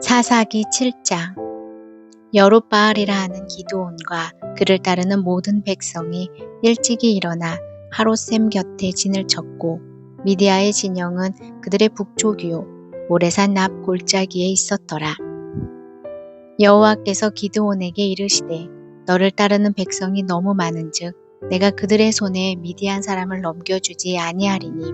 사사기 7장 여룻바알이라 하는 기드온과 그를 따르는 모든 백성이 일찍이 일어나 하롯셈 곁에 진을 쳤고 미디아의 진영은 그들의 북쪽이요 모래산 앞 골짜기에 있었더라. 여호와께서 기드온에게 이르시되 너를 따르는 백성이 너무 많은즉 내가 그들의 손에 미디안 사람을 넘겨주지 아니하리니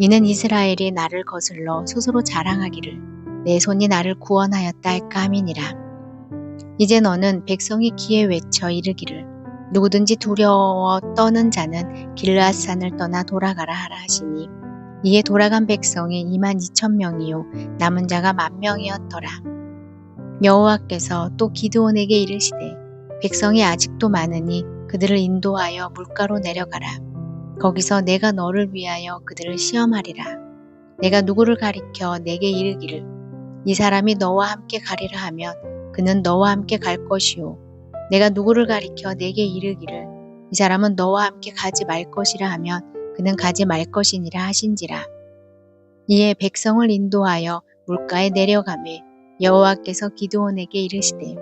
이는 이스라엘이 나를 거슬러 스스로 자랑하기를 내 손이 나를 구원하였다 할까 함이니라. 이제 너는 백성이 귀에 외쳐 이르기를 누구든지 두려워 떠는 자는 길르앗산을 떠나 돌아가라 하라 하시니 이에 돌아간 백성이 2만 2천 명이요 남은 자가 만 명이었더라. 여호와께서 또 기드온에게 이르시되 백성이 아직도 많으니 그들을 인도하여 물가로 내려가라. 거기서 내가 너를 위하여 그들을 시험하리라. 내가 누구를 가리켜 내게 이르기를 이 사람이 너와 함께 가리라 하면 그는 너와 함께 갈 것이요. 내가 누구를 가리켜 내게 이르기를 이 사람은 너와 함께 가지 말 것이라 하면 그는 가지 말 것이니라 하신지라. 이에 백성을 인도하여 물가에 내려가매 여호와께서 기드온에게 이르시되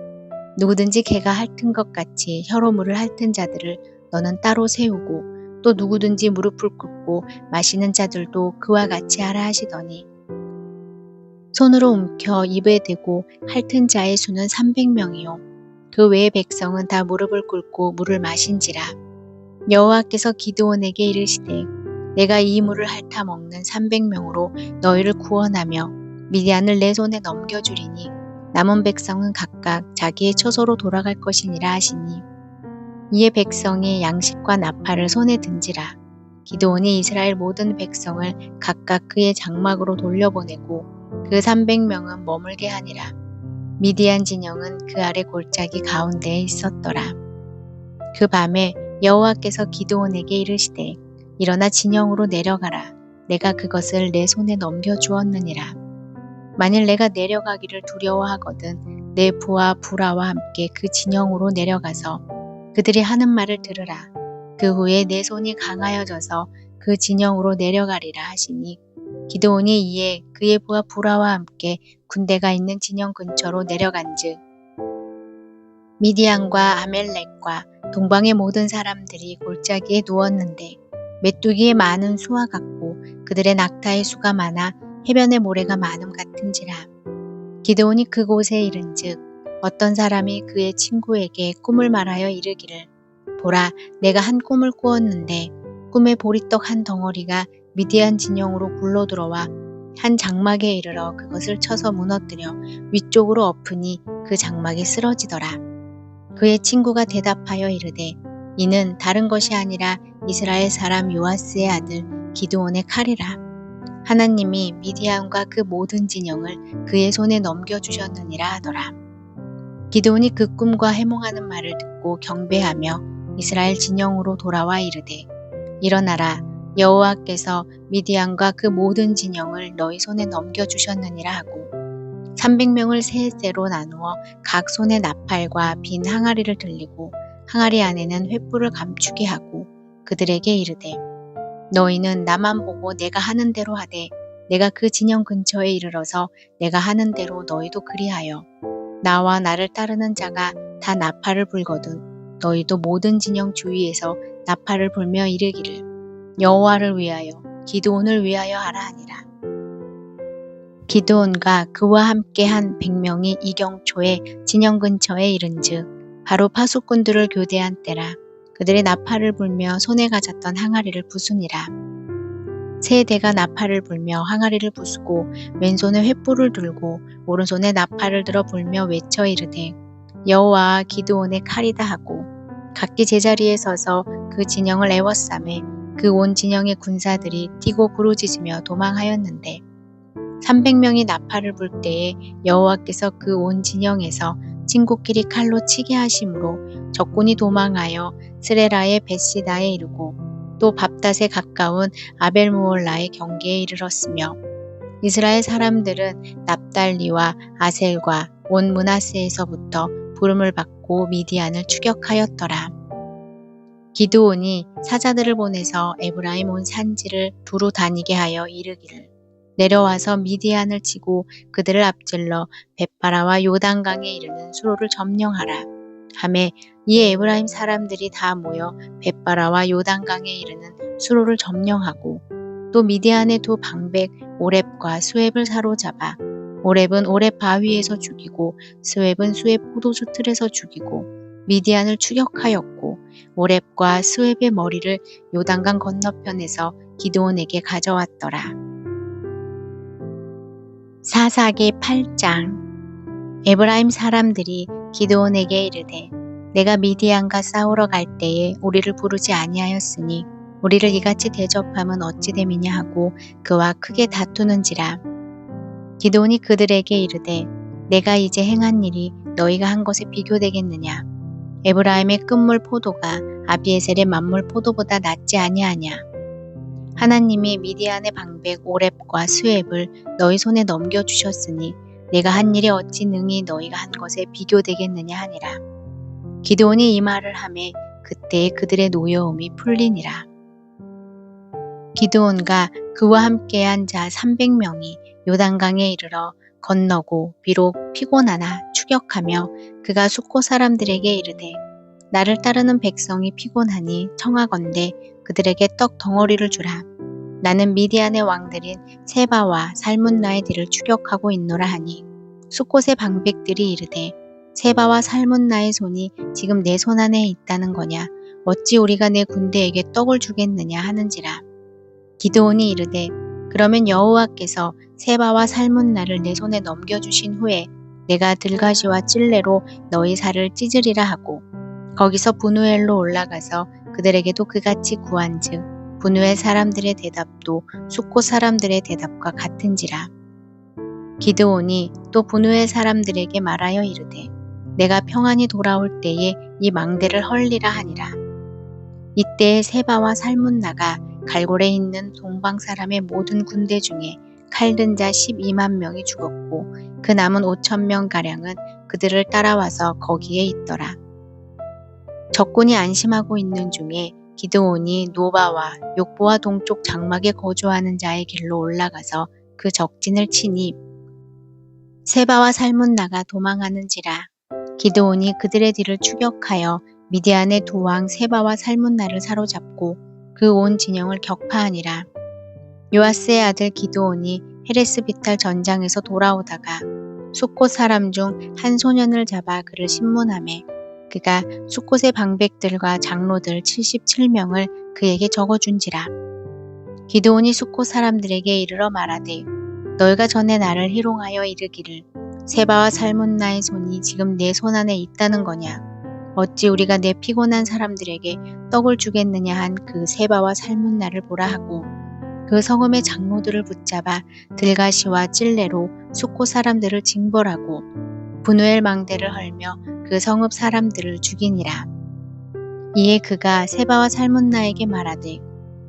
누구든지 개가 핥은 것 같이 혀로 물을 핥은 자들을 너는 따로 세우고 또 누구든지 무릎을 꿇고 마시는 자들도 그와 같이 하라 하시더니 손으로 움켜 입에 대고 핥은 자의 수는 300명이요. 그 외의 백성은 다 무릎을 꿇고 물을 마신지라. 여호와께서 기드온에게 이르시되 내가 이 물을 핥아 먹는 300명으로 너희를 구원하며 미디안을 내 손에 넘겨주리니 남은 백성은 각각 자기의 처소로 돌아갈 것이니라 하시니 이에 백성이 양식과 나팔을 손에 든지라. 기도온이 이스라엘 모든 백성을 각각 그의 장막으로 돌려보내고 그 300명은 머물게 하니라. 미디안 진영은 그 아래 골짜기 가운데에 있었더라. 그 밤에 여호와께서 기도온에게 이르시되 일어나 진영으로 내려가라. 내가 그것을 내 손에 넘겨 주었느니라. 만일 내가 내려가기를 두려워하거든 내 부하 부라와 함께 그 진영으로 내려가서 그들이 하는 말을 들으라. 그 후에 내 손이 강하여져서 그 진영으로 내려가리라 하시니 기도온이 이에 그의 부하 부라와 함께 군대가 있는 진영 근처로 내려간즉 미디안과 아멜렉과 동방의 모든 사람들이 골짜기에 누웠는데 메뚜기의 많은 수와 같고 그들의 낙타의 수가 많아 해변의 모래가 많음 같은지라. 기드온이 그곳에 이른즉 어떤 사람이 그의 친구에게 꿈을 말하여 이르기를 보라 내가 한 꿈을 꾸었는데 꿈에 보리떡 한 덩어리가 미디안 진영으로 굴러 들어와 한 장막에 이르러 그것을 쳐서 무너뜨려 위쪽으로 엎으니 그 장막이 쓰러지더라. 그의 친구가 대답하여 이르되 이는 다른 것이 아니라 이스라엘 사람 요아스의 아들 기드온의 칼이라. 하나님이 미디안과 그 모든 진영을 그의 손에 넘겨주셨느니라 하더라. 기드온이 그 꿈과 해몽하는 말을 듣고 경배하며 이스라엘 진영으로 돌아와 이르되 일어나라 여호와께서 미디안과 그 모든 진영을 너희 손에 넘겨주셨느니라 하고 300명을 세 세로 나누어 각 손에 나팔과 빈 항아리를 들리고 항아리 안에는 횃불을 감추게 하고 그들에게 이르되 너희는 나만 보고 내가 하는 대로 하되 내가 그 진영 근처에 이르러서 내가 하는 대로 너희도 그리하여 나와 나를 따르는 자가 다 나팔을 불거든 너희도 모든 진영 주위에서 나팔을 불며 이르기를 여호와를 위하여 기드온을 위하여 하라 하니라. 기드온과 그와 함께 한 백명이 이경초에 진영 근처에 이른즉 바로 파수꾼들을 교대한 때라 그들의 나팔을 불며 손에 가졌던 항아리를 부수니라. 세 대가 나팔을 불며 항아리를 부수고 왼손에 횃불을 들고 오른손에 나팔을 들어 불며 외쳐 이르되 여호와 기드온의 칼이다 하고 각기 제자리에 서서 그 진영을 애워싸매 그 온 진영의 군사들이 뛰고 부르짖으며 도망하였는데 300명이 나팔을 불 때에 여호와께서 그 온 진영에서 친구끼리 칼로 치게 하심으로 적군이 도망하여 스레라의 베시다에 이르고 또 밥닷에 가까운 아벨무올라의 경계에 이르렀으며 이스라엘 사람들은 납달리와 아셀과 온 문하세에서부터 부름을 받고 미디안을 추격하였더라. 기드온이 사자들을 보내서 에브라임 온 산지를 두루 다니게 하여 이르기를 내려와서 미디안을 치고 그들을 앞질러 벳바라와 요단강에 이르는 수로를 점령하라. 함에 이에 에브라임 사람들이 다 모여 벳바라와 요단강에 이르는 수로를 점령하고 또 미디안의 두 방백 오렙과 수앱을 사로잡아 오렙은 오렙 바위에서 죽이고 스웹은 수앱 포도주 틀에서 죽이고 미디안을 추격하였고 오렙과 스웹의 머리를 요단강 건너편에서 기드온에게 가져왔더라. 사사기 8장. 에브라임 사람들이 기드온에게 이르되 내가 미디안과 싸우러 갈 때에 우리를 부르지 아니하였으니 우리를 이같이 대접함은 어찌 됨이냐 하고 그와 크게 다투는지라. 기드온이 그들에게 이르되 내가 이제 행한 일이 너희가 한 것에 비교되겠느냐 에브라임의 끝물 포도가 아비에셀의 만물 포도보다 낫지 아니하냐 하나님이 미디안의 방백 오렙과 스웹을 너희 손에 넘겨주셨으니 내가 한 일이 어찌 능히 너희가 한 것에 비교되겠느냐 하니라. 기드온이 이 말을 하매 그때 그들의 노여움이 풀리니라. 기드온과 그와 함께한 자 300명이 요단강에 이르러 건너고 비록 피곤하나 추격하며 그가 숙고 사람들에게 이르되 나를 따르는 백성이 피곤하니 청하건대 그들에게 떡 덩어리를 주라. 나는 미디안의 왕들인 세바와 살문나의 뒤를 추격하고 있노라 하니 숫곳의 방백들이 이르되 세바와 살문나의 손이 지금 내 손 안에 있다는 거냐 어찌 우리가 내 군대에게 떡을 주겠느냐 하는지라 기드온이 이르되 그러면 여호와께서 세바와 살문나를 내 손에 넘겨주신 후에 내가 들가시와 찔레로 너희 살을 찢으리라 하고 거기서 분우엘로 올라가서 그들에게도 그같이 구한즉 분우엘 사람들의 대답도 숙고 사람들의 대답과 같은지라. 기드온이 또 분우엘 사람들에게 말하여 이르되 내가 평안히 돌아올 때에 이 망대를 헐리라 하니라. 이때 세바와 살문나가 갈골에 있는 동방 사람의 모든 군대 중에 칼든 자 12만 명이 죽었고 그 남은 5천 명 가량은 그들을 따라와서 거기에 있더라. 적군이 안심하고 있는 중에 기드온이 노바와 욕보와 동쪽 장막에 거주하는 자의 길로 올라가서 그 적진을 치니 세바와 살문나가 도망하는지라 기드온이 그들의 뒤를 추격하여 미디안의 두왕 세바와 살문나를 사로잡고 그 온 진영을 격파하니라 요아스의 아들 기드온이 헤레스비탈 전장에서 돌아오다가 숫곳 사람 중 한 소년을 잡아 그를 신문함에 그가 숫곳의 방백들과 장로들 77명을 그에게 적어준지라. 기드온이 숫곳 사람들에게 이르러 말하되 너희가 전에 나를 희롱하여 이르기를 세바와 살문나의 손이 지금 내 손 안에 있다는 거냐. 어찌 우리가 내 피곤한 사람들에게 떡을 주겠느냐 한 그 세바와 살문나를 보라 하고 그 성읍의 장로들을 붙잡아 들가시와 찔레로 숫고 사람들을 징벌하고 분우엘 망대를 헐며 그 성읍 사람들을 죽이니라. 이에 그가 세바와 살문나에게 말하되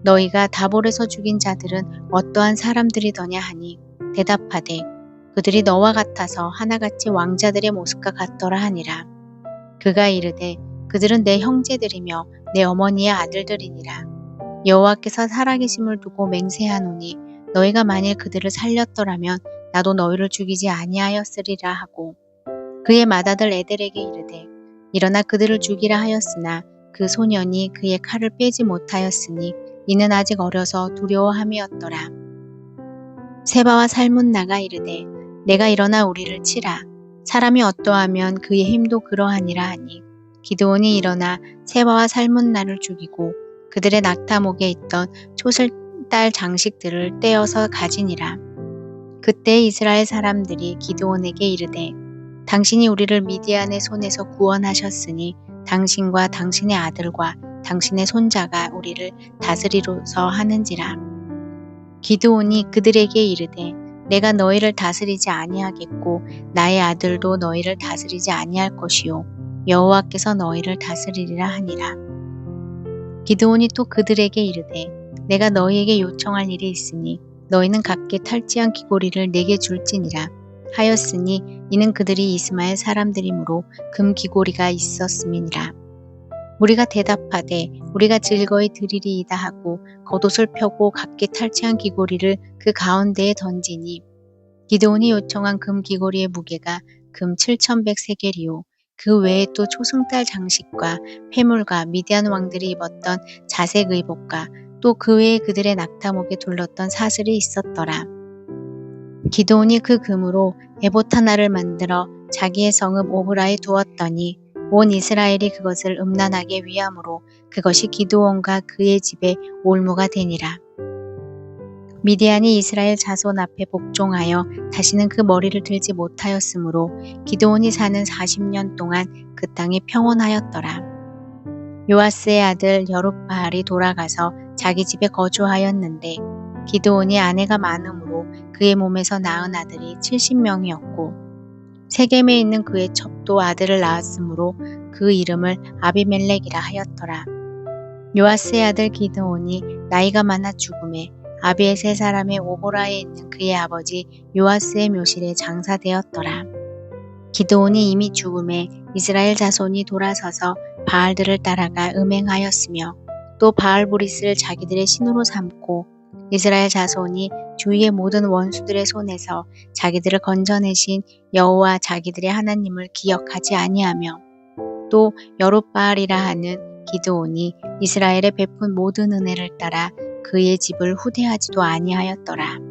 너희가 다볼에서 죽인 자들은 어떠한 사람들이더냐 하니 대답하되 그들이 너와 같아서 하나같이 왕자들의 모습과 같더라 하니라. 그가 이르되 그들은 내 형제들이며 내 어머니의 아들들이니라. 여호와께서 살아계심을 두고 맹세하노니 너희가 만일 그들을 살렸더라면 나도 너희를 죽이지 아니하였으리라 하고 그의 맏아들 에델에게 이르되 일어나 그들을 죽이라 하였으나 그 소년이 그의 칼을 빼지 못하였으니 이는 아직 어려서 두려워함이었더라. 세바와 살문나가 이르되 내가 일어나 우리를 치라 사람이 어떠하면 그의 힘도 그러하니라 하니 기드온이 일어나 세바와 살문나를 죽이고 그들의 낙타목에 있던 초슬달 장식들을 떼어서 가지니라. 그때 이스라엘 사람들이 기드온에게 이르되 당신이 우리를 미디안의 손에서 구원하셨으니 당신과 당신의 아들과 당신의 손자가 우리를 다스리로서 하는지라. 기드온이 그들에게 이르되 내가 너희를 다스리지 아니하겠고 나의 아들도 너희를 다스리지 아니할 것이요 여호와께서 너희를 다스리리라 하니라. 기드온이 또 그들에게 이르되 내가 너희에게 요청할 일이 있으니 너희는 각기 탈지한 귀고리를 내게 줄지니라 하였으니 이는 그들이 이스마엘 사람들이므로 금 귀고리가 있었음이니라. 우리가 대답하되 우리가 즐거이 드리리이다 하고 겉옷을 펴고 각기 탈취한 귀고리를 그 가운데에 던지니 기드온이 요청한 금 귀고리의 무게가 금 7,100세겔이요 그 외에 또 초승달 장식과 폐물과 미디안 왕들이 입었던 자색 의복과 또 그 외에 그들의 낙타목에 둘렀던 사슬이 있었더라. 기드온이 그 금으로 에봇 하나를 만들어 자기의 성읍 오브라에 두었더니 온 이스라엘이 그것을 음란하게 위함으로 그것이 기드온과 그의 집에 올무가 되니라. 미디안이 이스라엘 자손 앞에 복종하여 다시는 그 머리를 들지 못하였으므로 기드온이 사는 40년 동안 그 땅이 평온하였더라. 요아스의 아들 여룻바알이 돌아가서 자기 집에 거주하였는데 기드온이 아내가 많으므로 그의 몸에서 낳은 아들이 70명이었고 세겜에 있는 그의 첩도 아들을 낳았으므로 그 이름을 아비멜렉이라 하였더라. 요아스의 아들 기드온이 나이가 많아 죽음에 아비의 세 사람의 오보라에 있는 그의 아버지 요아스의 묘실에 장사되었더라. 기드온이 이미 죽음에 이스라엘 자손이 돌아서서 바알들을 따라가 음행하였으며 또 바알브리스를 자기들의 신으로 삼고 이스라엘 자손이 주위의 모든 원수들의 손에서 자기들을 건져내신 여호와 자기들의 하나님을 기억하지 아니하며 또 여룻바알이라 하는 기드온이 이스라엘에 베푼 모든 은혜를 따라 그의 집을 후대하지도 아니하였더라.